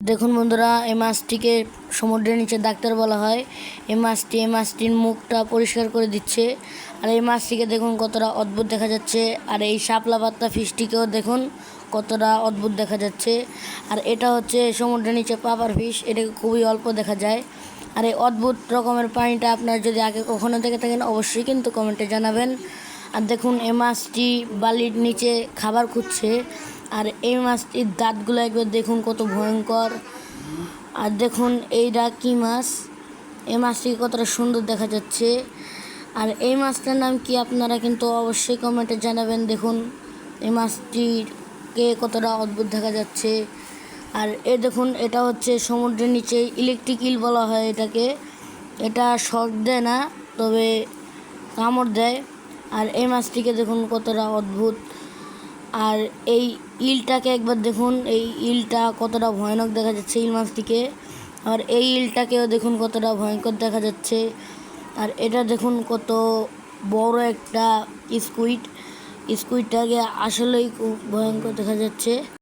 দেখুন বন্ধুরা এই মাছটিকে সমুদ্রের নিচে ডাক্তার বলা হয়। এই মাছটি এই মাছটির মুখটা পরিষ্কার করে দিচ্ছে। আর এই মাছটিকে দেখুন কতটা অদ্ভুত দেখা যাচ্ছে। আর এই শাপলা পাত্তা ফিশটিকেও দেখুন কতটা অদ্ভুত দেখা যাচ্ছে। আর এটা হচ্ছে সমুদ্রের নিচে পাপার ফিশ, এটাকে খুবই অল্প দেখা যায়। আর এই অদ্ভুত রকমের পানিটা আপনার যদি আগে কখনো দেখে থাকেন, অবশ্যই কিন্তু কমেন্টে জানাবেন। আর দেখুন এই মাছটি বালির নিচে খাবার খুঁজছে। আর এই মাছটির দাঁতগুলো একবার দেখুন কত ভয়ঙ্কর। আর দেখুন এইটা কি মাছ? এই মাছটি কতটা সুন্দর দেখা যাচ্ছে। আর এই মাছটার নাম কি আপনারা কিন্তু অবশ্যই কমেন্টে জানাবেন। দেখুন, এই মাছটিকে কতটা অদ্ভুত দেখা যাচ্ছে। আর এ দেখুন, এটা হচ্ছে সমুদ্রের নিচে ইলেকট্রিক ইল বলা হয় এটাকে। এটা শক দেয় না, তবে কামড় দেয়। আর এই মাছটিকে দেখুন কতটা অদ্ভুত। আর এই ইলটাকে একবার দেখুন, এই ইলটা কতটা ভয়ানক দেখা যাচ্ছে ইল মাছটিকে। আর এই ইলটাকেও দেখুন কতটা ভয়ঙ্কর দেখা যাচ্ছে। আর এটা দেখুন কত বড় একটা স্কুইড। স্কুইডটাকে আসলেই খুব ভয়ঙ্কর দেখা যাচ্ছে।